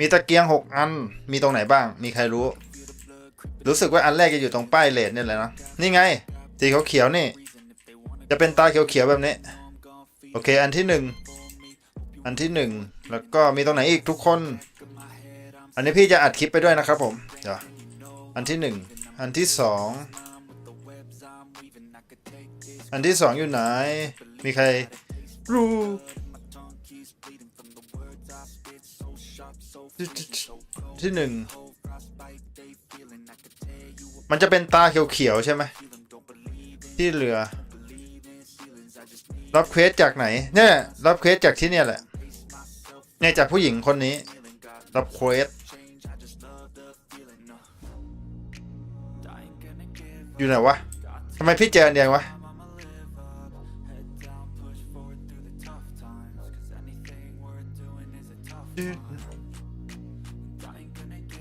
มีตะเกียงหกอัน มีตรงไหนบ้าง มีใครรู้ รู้สึกว่าอันแรกจะอยู่ตรงป้ายเลดเนี่ยแหละนะ นี่ไง สีเขียวๆนี่ จะเป็นตาเขียวๆแบบนี้ โอเค อันที่หนึ่งอันที่หนึ่งแล้วก็มีตรงไหนอีกทุกคน อันนี้พี่จะอัดคลิปไปด้วยนะครับผมเดี๋ยวอันที่หนึ่งอันที่สองอันที่สองอยู่ไหน มีใครรู้ ที่หนึ่ง มันจะเป็นตาเขียวๆใช่ไหม ที่เหลือ รับเควสจากไหน เนี่ย รับเควสจากที่เนี่ยแหละ เนี่ยจากผู้หญิงคนนี้ รับเควส อยู่ไหนวะทำไมพี่เจอเดียววะ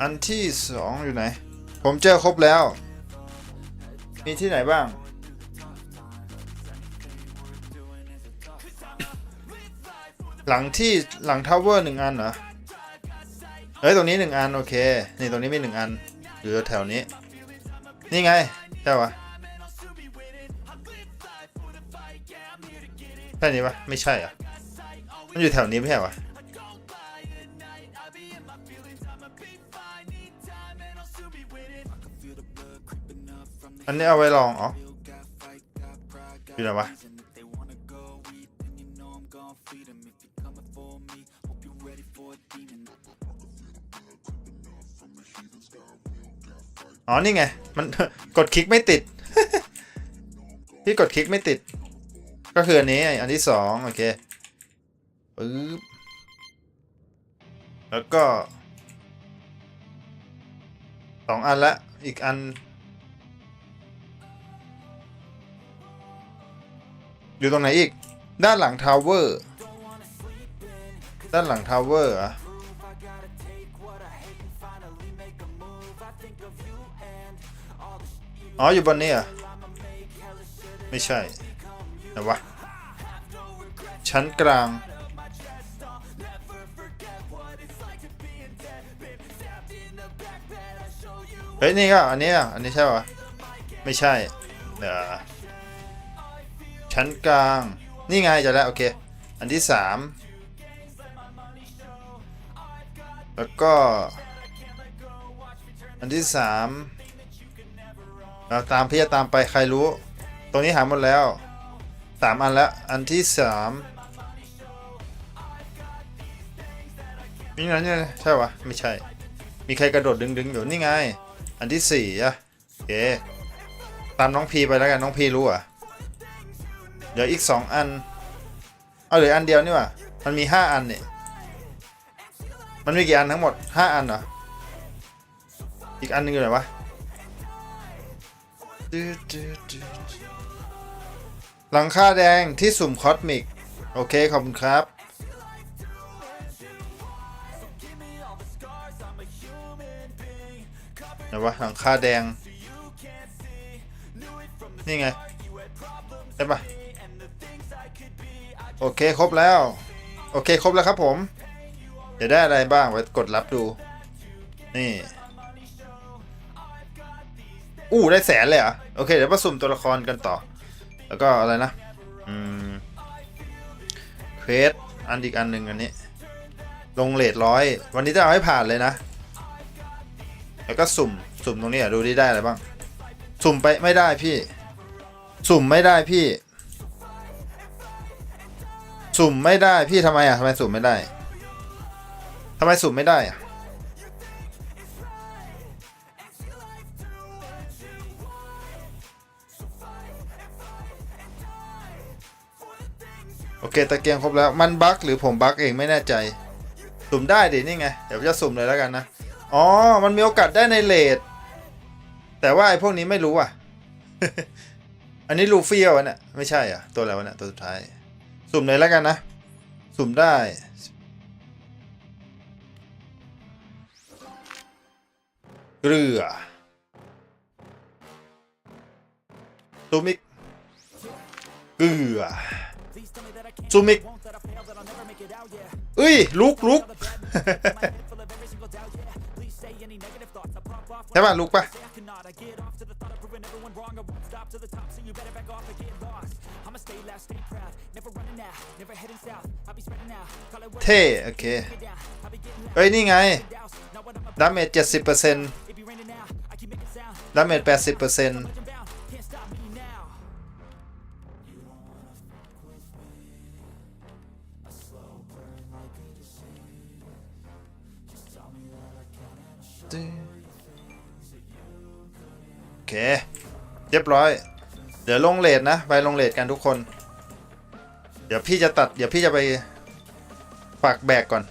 อันที่สองอยู่ไหน ผมเจอครบแล้ว มีที่ไหนบ้าง หลังที่หลังทาวเวอร์หนึ่งอันเหรอ เฮ้ย ตรงนี้หนึ่งอัน โอเค นี่ตรงนี้มีหนึ่งอัน อยู่แถวนี้ นี่ไง ใช่ปะใช่นี้ปะไม่ใช่อะมันอยู่แถวนี้ไม่ใช่ปะ อันนี้เอาไว้ลองอ๋ออยู่ไหนวะอ๋อ นี่ไง มันกดคลิกไม่ติดพี่กดคลิกไม่ติด ก็คืออันนี้ อันที่สองโอเคปึ๊บแล้วก็ สองอันละ อีกอัน อยู่ตรงไหนอีก ด้านหลังทาวเวอร์ ด้านหลังทาวเวอร์อะอ๋อ อยู่บนนี้อะ ไม่ใช่ไหนวะชั้นกลาง เฮ้ยนี่ก็อันนี้อันนี้ใช่ปะไม่ใช่เดี๋ยวชั้นกลาง นี่ไงจะแล้วโอเค อันที่สามแล้วก็ อันที่สามเราตามพี่จะตามไปใครรู้ ตรงนี้หาหมดแล้วสามอันแล้วอันที่สามนี่ไงนี่ไงใช่ปะไม่ใช่ มีใครกระโดดดึงดึงๆอยู่นี่ไง อันที่สี่อะโอเคตามน้องพีไปแล้วกันน้องพีรู้อะเดี๋ยวอีกสองอัน เอาเหลืออันเดียวนี่ว่ามันมีห้าอันเนี่ยมันมีกี่อันทั้งหมดห้าอันเหรออีกอันหนึงอยู่ไหนวะหลังคาแดงที่สุ่มคอสมิก โอเค ขอบคุณครับ ไหนวะหลังคาแดง นี่ไงใช่ปะโอเคครบแล้ว โอเคครบแล้วครับผมเดี๋ยวได้อะไรบ้างไว้กดรับดู นี่ อู้ได้แสนเลยเหรอะโอเคเดี๋ยวมาสุ่มตัวละครกันต่อ แล้วก็อะไรนะ อืมเควสอันอีกอันหนึ่งอันนี้ ลงเลทร้อยวันนี้จะเอาให้ผ่านเลยนะ แล้วก็สุ่มสุ่มตรงนี้ดูที่ได้อะไรบ้าง สุ่มไปไม่ได้พี่ สุ่มไม่ได้พี่ สุ่มไม่ได้พี่ทำไมอะทำไมสุ่มไม่ได้ทำไมสุ่มไม่ได้อะโอเคตะเกียงครบแล้วมันบั๊กหรือผมบั๊กเองไม่แน่ใจ สุ่มได้ดินี่ไง เดี๋ยวจะสุ่มเลยแล้วกันนะ อ๋อ มันมีโอกาสได้ในเลทแต่ว่าไอ้พวกนี้ไม่รู้อะ อันนี้ลูฟี่วะเนี่ยไม่ใช่อะ ตัวอะไรวะเนี่ยตัวสุดท้าย สุ่มเลยแล้วกันนะ สุ่มได้ เกลือซูมิกเกลือซูมิก เอ้ยลุกลุกใช่ป่ะลุกป่ะเท่โอเค เอ้ย นี่ไง ดาเมจเจ็ดสิบเปอร์เซ็นต์ดาเมจแปดสิบเปอร์เซ็นต์ เค เรียบร้อย เดี๋ยวลงเลทนะ ไปลงเลทกันทุกคน เดี๋ยวพี่จะตัด เดี๋ยวพี่จะไปฝากแบกก่อน